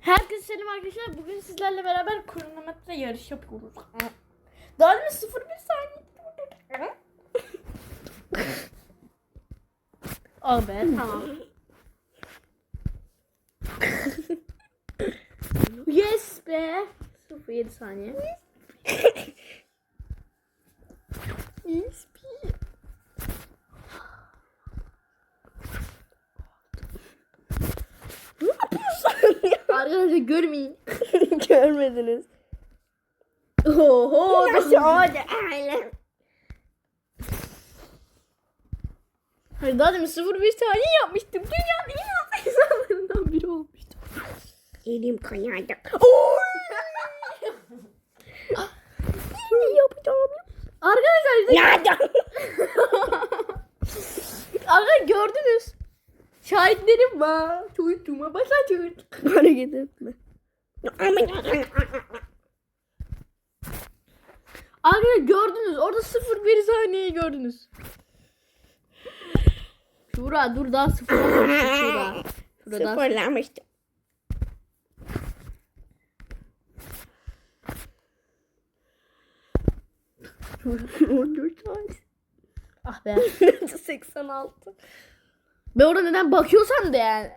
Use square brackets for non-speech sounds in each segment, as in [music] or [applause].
Herkese selam arkadaşlar. Bugün sizlerle beraber kronometre yarış yapıyoruz. Daha demin 0 bir saniye. [laughs] Al be tamam. [laughs] yes be. 0 saniye. yes [laughs] be. Ne yapıyorsun ya? Arkadaşlar görmeyin. [laughs] Görmediniz. Oho. Aşağıda öyle. Hayır daha demin 0 bir saniye yapmıştım. Dünyanın en hızlı insanlarından biri olmuştum. Elim kayardı. Ne [laughs] yapacağım? Arkadaşlar Nereden? Arkadaşlar gördünüz. Şahitlerim var. Çocuğuma başla çocuk. Hareket etme. Arkadaşlar gördünüz. Orada 0 bir saniyeyi gördünüz. Şura dur daha sıfır. Şura. Şura Sıfırlamıştım. [laughs] Ah be. [laughs] 86. Ben orada neden bakıyorsam da yani.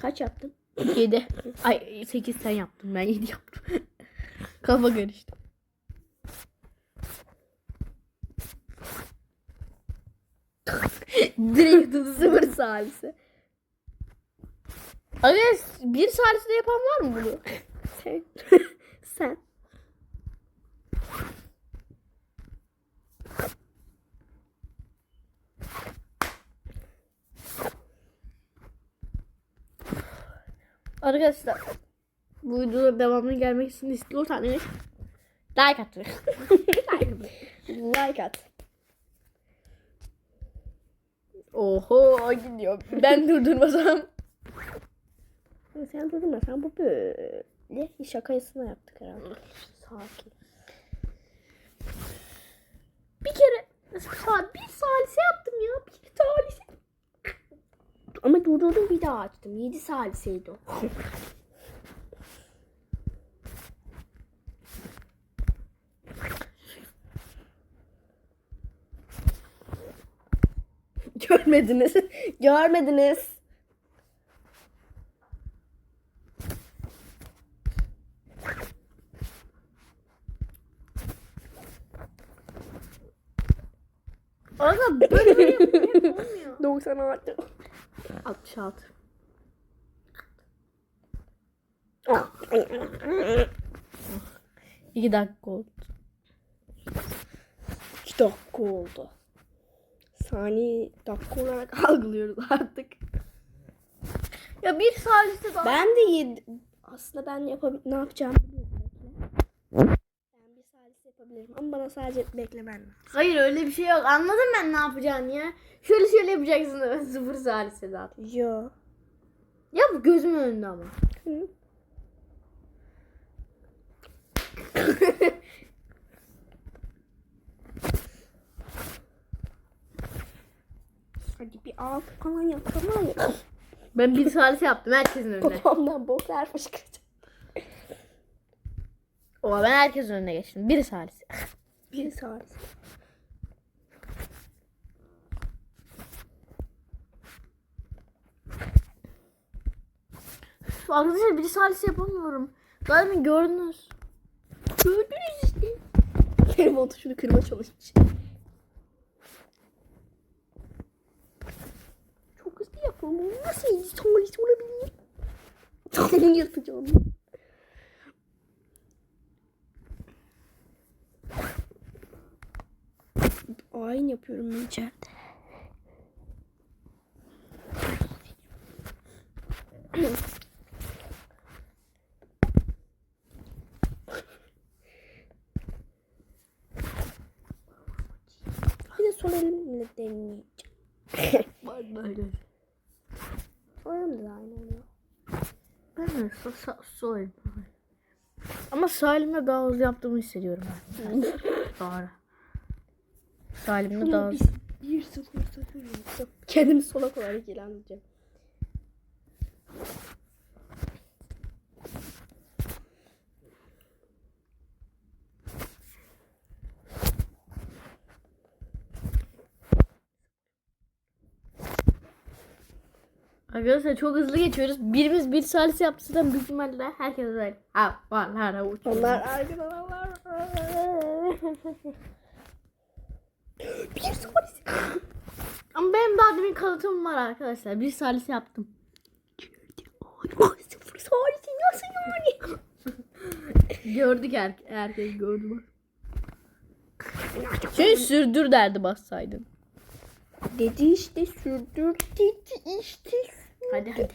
Kaç yaptın? 7. Ay 8 sen yaptın. Ben 7 yaptım. [laughs] Kafa karıştı. [laughs] Direkt sıfır salise. Arkadaş bir salise yapan var mı bunu? [laughs] Sen. Sen. Arkadaşlar bu videoda devamlı gelmek için istiyorsanız [laughs] like atın. like at. Oho gidiyor. Ben durdurmasam. Sen durdurma sen bu böyle şakasına yaptık herhalde. Sakin. Bir kere saat bir salise yaptım ya. Bir salise. Ama durdurdum bir daha açtım. 7 saliseydi o. [laughs] Görmediniz. Görmediniz. Aga böyle böyle olmuyor. 96. 66. İki dakika oldu. 2 dakika oldu. Saniye dakika olarak [laughs] algılıyoruz artık. Ya bir salise daha. Ben de 7. Aslında ben yapabil ne yapacağım biliyorum. Bekle. Ben bir salise yapabilirim ama bana sadece beklemen lazım. Hayır öyle bir şey yok. Anladım ben ne yapacağını ya. Şöyle şöyle yapacaksın. [laughs] Sıfır salise zaten. Yo. Ya bu gözümün önünde ama. Hı. Falan yapsam var ya. Ben bir salise yaptım herkesin önünde. Kafamdan boklar fışkıracak. Oha ben herkesin önüne geçtim. Bir salise. Bir. Şu Arkadaşlar bir salise yapamıyorum. Daha demin gördünüz. Gördünüz işte. Telefon tuşunu kırma çalışmış. Çok hızlı yapıyorum. Bu Nasıl iyi sonrası olabilir? Senin yırtacağım. Ayin yapıyorum ben içeride. Bir de sol elimle deneyeceğim. Bak böyle. Sol elimde de aynı oluyor. So, so, sol elim. Ama sağ elimle daha hızlı yaptığımı hissediyorum ben. [laughs] Doğru. Sağ elimle daha hızlı. bir, sıfır sıfır. Kendimi sola olarak ilan edeceğim. Arkadaşlar çok hızlı geçiyoruz. Birimiz bir salise yaptıysa büyük ihtimalle herkes böyle. Ha var ha uçuyor. Onlar arkadaşlar. bir sonrası. Ama benim daha demin kanıtım var arkadaşlar. Bir salise yaptım. Sıfır sonrası nasıl yani? Gördük her herkes gördü bak. Şey sürdür derdi bassaydın. Dedi işte sürdür dedi işte. Hadi hadi.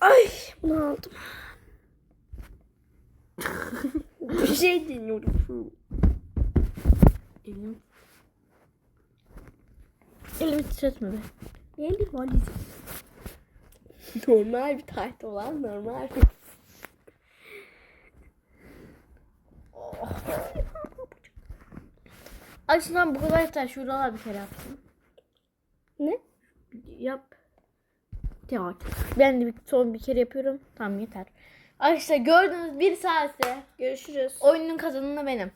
Ay bunu aldım. [laughs] bir şey deniyorum. Elim. Elimi titretme be. Benim bir valizim. Normal bir tayt olan normal bir. Açıdan bu kadar yeter. Şuralar bir kere yaptım. Ne? Yap. Et. Ben de bir, son bir kere yapıyorum. Tamam yeter. Arkadaşlar gördüğünüz bir saatse Görüşürüz. oyunun kazananı benim.